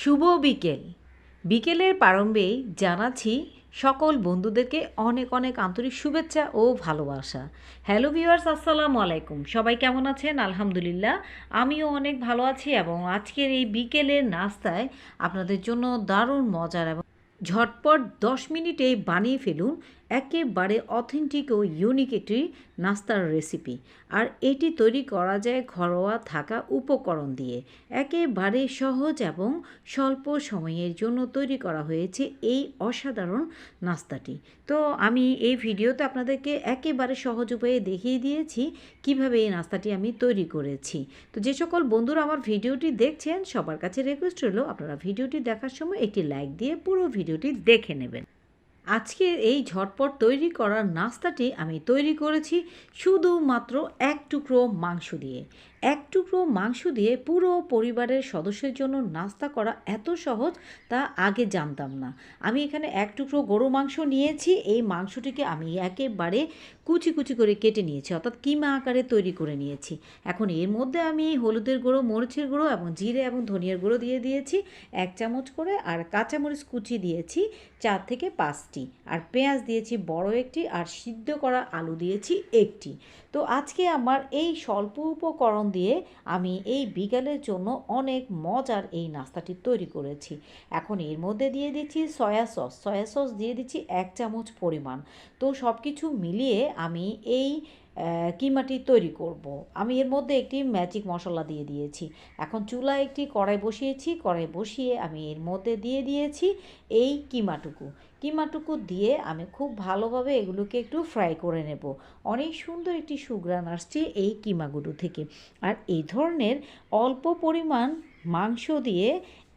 শুভ বিকেল। বিকেলের প্রারম্ভেই জানাচ্ছি সকল বন্ধুদেরকে অনেক অনেক আন্তরিক শুভেচ্ছা ও ভালোবাসা। হ্যালো ভিউয়ার্স, আসসালামু আলাইকুম। সবাই কেমন আছেন? আলহামদুলিল্লাহ, আমিও অনেক ভালো আছি এবং আজকের এই বিকেলের নাস্তায় আপনাদের জন্য দারুণ মজার এবং ঝটপট দশ মিনিটেই বানিয়ে ফেলুন একেবারে অথেন্টিক ও ইউনিক একটি নাস্তার রেসিপি আর এটি তৈরি করা যায় ঘরোয়া থাকা উপকরণ দিয়ে। একেবারে সহজ এবং স্বল্প সময়ের জন্য তৈরি করা হয়েছে এই অসাধারণ নাস্তাটি। তো আমি এই ভিডিওতে আপনাদেরকে একেবারে সহজ উপায়ে দেখিয়ে দিয়েছি কীভাবে এই নাস্তাটি আমি তৈরি করেছি। তো যে সকল বন্ধুরা আমার ভিডিওটি দেখছেন, সবার কাছে রিকোয়েস্ট হলো আপনারা ভিডিওটি দেখার সময় একটি লাইক দিয়ে পুরো ভিডিওটি দেখে নেবেন। আজকে এই ঝটপট তৈরি করার নাস্তাটি আমি তৈরি করেছি শুধুমাত্র এক টুকরো মাংস দিয়ে। এক টুকরো মাংস দিয়ে পুরো পরিবারের সদস্যের জন্য নাস্তা করা এত সহজ তা আগে জানতাম না। আমি এখানে এক টুকরো গরু মাংস নিয়েছি। এই মাংসটিকে আমি একেবারে কুচি কুচি করে কেটে নিয়েছি, অর্থাৎ কিমা আকারে তৈরি করে নিয়েছি। এখন এর মধ্যে আমি হলুদের গুঁড়ো, মরিচের গুঁড়ো এবং জিরে এবং ধনিয়ার গুঁড়ো দিয়ে দিয়েছি, এক চামচ করে, আর কাঁচামরিচ কুচি দিয়েছি চার থেকে পাঁচটি, আর পেঁয়াজ দিয়েছি বড় একটি, আর সিদ্ধ করা আলু দিয়েছি একটি। তো আজকে আমার এই স্বল্প উপকরণ দিয়ে আমি এই বিকালের জন্য অনেক মজার এই নাস্তাটি তৈরি করেছি। এখন এর মধ্যে দিয়ে দিচ্ছি সয়া সস। সয়া সস দিয়ে দিচ্ছি এক চামচ পরিমাণ। তো সব কিছু মিলিয়ে আমি এই কিমাটি তৈরি করব। আমি এর মধ্যে একটি ম্যাজিক মশলা দিয়ে দিয়েছি। এখন চুলায় একটি কড়াই বসিয়েছি। কড়াই বসিয়ে আমি এর মধ্যে দিয়ে দিয়েছি এই কিমাটুকু। কিমাটুকু দিয়ে আমি খুব ভালোভাবে এগুলোকে একটু ফ্রাই করে নেব। অনেক সুন্দর একটি সুগ্রান আসছে এই কিমাগুলো থেকে। আর এই ধরনের অল্প পরিমাণ মাংস দিয়ে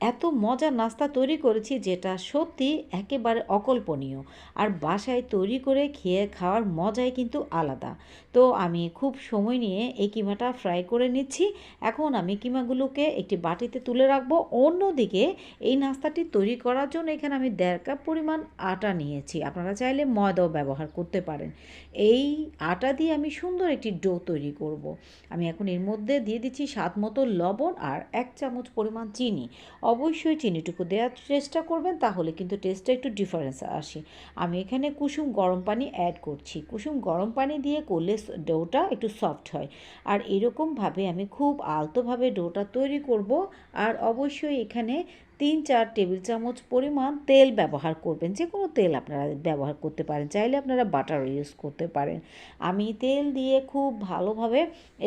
এত মজার নাস্তা তৈরি করেছি যেটা সত্যি একেবারে অকল্পনীয়। আর বাসায় তৈরি করে খেয়ে খাওয়ার মজাই কিন্তু আলাদা। তো আমি খুব সময় নিয়ে এই কিমাটা ফ্রাই করে নিচ্ছি। এখন আমি কিমাগুলোকে একটি বাটিতে তুলে রাখব। অন্যদিকে এই নাস্তাটি তৈরি করার জন্য এখানে আমি দেড় কাপ পরিমাণ আটা নিয়েছি। আপনারা চাইলে ময়দাও ব্যবহার করতে পারেন। এই আটা দিয়ে আমি সুন্দর একটি ডো তৈরি করব। আমি এখন এর মধ্যে দিয়ে দিচ্ছি স্বাদ মতো লবণ আর এক চামচ পরিমাণ চিনি। অবশ্যই চিনিটুকু দেওয়ার চেষ্টা করবেন, তাহলে কিন্তু টেস্টটা একটু ডিফারেন্স আসে। আমি এখানে কুসুম গরম পানি অ্যাড করছি। কুসুম গরম পানি দিয়ে করলে ডোটা একটু সফট হয়। আর এরকমভাবে আমি খুব আলতোভাবে ডোটা তৈরি করব। আর অবশ্যই এখানে তিন চার টেবিল চামচ পরিমাণ তেল ব্যবহার করবেন। যে কোনো তেল আপনারা ব্যবহার করতে পারেন। চাইলে আপনারা বাটার ইউজ করতে পারেন। আমি তেল দিয়ে খুব ভালোভাবে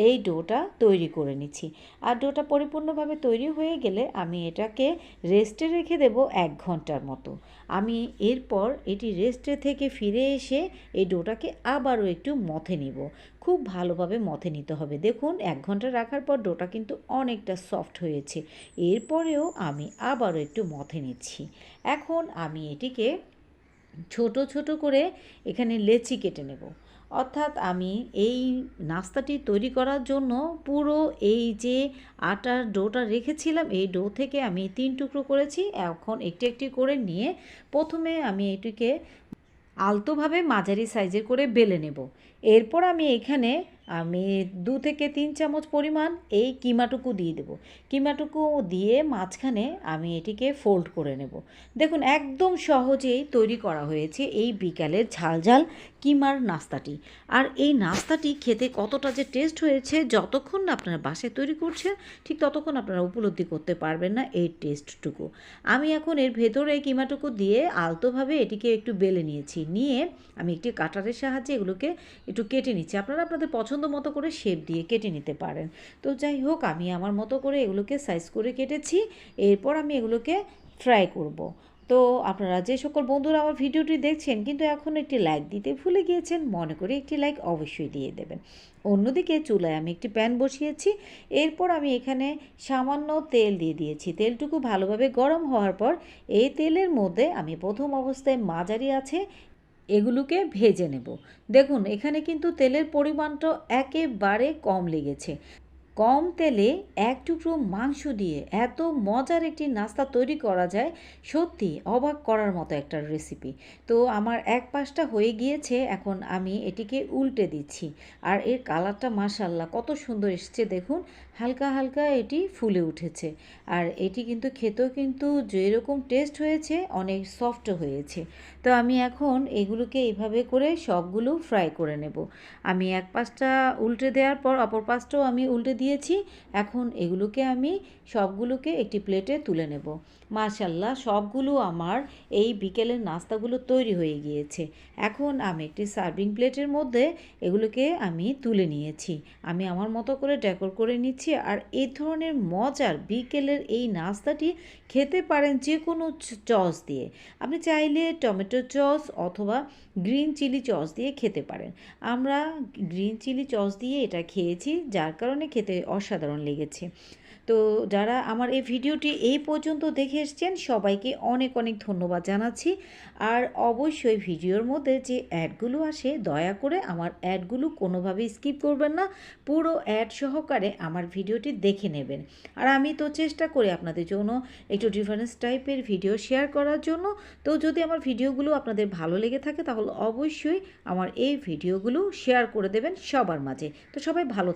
এই ডোটা তৈরি করে নিচ্ছি। আর ডোটা পরিপূর্ণভাবে তৈরি হয়ে গেলে আমি এটাকে রেস্টে রেখে দেব এক ঘণ্টার মতো। আমি এরপর এটি রেস্টে থেকে ফিরে এসে এই ডোটাকে আবারও একটু মথে নিব। খুব ভালোভাবে মথে নিতে হবে। দেখুন, এক ঘণ্টা রাখার পর ডোটা কিন্তু অনেকটা সফট হয়েছে। এরপরেও আমি আবারও একটু মথে নিচ্ছি। এখন আমি এটিকে ছোট ছোট করে এখানে লেচি কেটে নেব। অর্থাৎ আমি এই নাস্তাটি তৈরি করার জন্য পুরো এই যে আটার ডোটা রেখেছিলাম, এই ডো থেকে আমি তিন টুকরো করেছি। এখন একটি একটি করে নিয়ে প্রথমে আমি এটিকে আলতোভাবে মাঝারি সাইজের করে বেলে নেব। এরপর আমি এখানে, আমি দু থেকে তিন চামচ পরিমাণ এই কিমাটুকু দিয়ে দেব। কিমাটুকু দিয়ে মাঝখানে আমি এটিকে ফোল্ড করে নেব। দেখুন, একদম সহজেই তৈরি করা হয়েছে এই বিকালের ঝালঝাল কিমার নাস্তাটি। আর এই নাস্তাটি খেতে কতটা যে টেস্ট হয়েছে, যতক্ষণ না আপনারা বাসায় তৈরি করছেন, ঠিক ততক্ষণ আপনারা উপলব্ধি করতে পারবেন না এই টেস্টটুকু আমি এখন এর ভেতরে কিমাটুকু দিয়ে আলতোভাবে এটিকে একটু বেলে নিয়েছি। নিয়ে আমি একটি কাটারের সাহায্যে এগুলোকে একটু কেটে নিচ্ছি। আপনারা আপনাদের পছন্দ মতো করে শেপ দিয়ে কেটে নিতে পারেন। তো যাই হোক, আমি আমার মতো করে এগুলোকে সাইজ করে কেটেছি। এরপর আমি এগুলোকে ফ্রাই করব। তো আপনারা যে সকল বন্ধুরা আমার ভিডিওটি দেখছেন, কিন্তু এখন একটি লাইক দিতে ভুলে গিয়েছেন, মনে করে একটি লাইক অবশ্যই দিয়ে দেবেন। অন্যদিকে চুলায় আমি একটি প্যান বসিয়েছি। এরপর আমি এখানে সামান্য তেল দিয়ে দিয়েছি। তেলটুকু ভালোভাবে গরম হওয়ার পর এই তেলের মধ্যে আমি প্রথম অবস্থায় মাঝারি আছে এগুলোকে ভেজে নেব। দেখুন এখানে কিন্তু তেলের পরিমাণটা একেবারে কম লেগেছে। কম তেলে এক টুকরো মাংস দিয়ে এত মজার একটি নাস্তা তৈরি করা যায়, সত্যি অবাক করার মতো একটা রেসিপি তো আমার এক পাশটা হয়ে গিয়েছে, এখন আমি এটিকে উল্টে দিচ্ছি। আর এর কালারটা মাসাল্লাহ কত সুন্দর এসছে দেখুন, হালকা হালকা এটি ফুলে উঠেছে। আর এটি কিন্তু খেতেও কিন্তু যেরকম টেস্ট হয়েছে, অনেক সফট হয়েছে। তো আমি এখন এগুলোকে এইভাবে করে সবগুলো ফ্রাই করে নেব। আমি এক পাশটা উল্টে দেওয়ার পর, অপর পাশটাও আমি উল্টে দিয়েছি। এখন এগুলোকে আমি সবগুলোকে একটি প্লেটে তুলে নেব। মাশাল্লাহ সবগুলো আমার এই বিকেলের নাস্তাগুলো তৈরি হয়ে গিয়েছে। এখন আমি একটি সার্ভিং প্লেটের মধ্যে এগুলোকে আমি তুলে নিয়েছি। আমি আমার মতো করে ডেকোর করে নিচ্ছি আর এই ধরনের মজার বিকেলের এই নাস্তাটি খেতে পারেন যে কোনো চস দিয়ে। আপনি চাইলে টমেটো চস অথবা গ্রিন চিলি চস দিয়ে খেতে পারেন। আমরা গ্রিন চিলি চস দিয়ে এটা খেয়েছি, যার কারণে খেতে অসাধারণ লেগেছে। তো যারা আমার এই ভিডিওটি এই পর্যন্ত দেখে এসছেন, সবাইকে অনেক অনেক ধন্যবাদ জানাচ্ছি। আর অবশ্যই ভিডিওর মধ্যে যে অ্যাডগুলো আসে, দয়া করে আমার অ্যাডগুলো কোনোভাবেই স্কিপ করবেন না। পুরো অ্যাড সহকারে আমার ভিডিওটি দেখে নেবেন। আর আমি তো চেষ্টা করি আপনাদের জন্য একটু ডিফারেন্স টাইপের ভিডিও শেয়ার করার জন্য। তো যদি আমার ভিডিওগুলো আপনাদের ভালো লেগে থাকে, তাহলে অবশ্যই আমার এই ভিডিওগুলো শেয়ার করে দেবেন সবার মাঝে। তো সবাই ভালো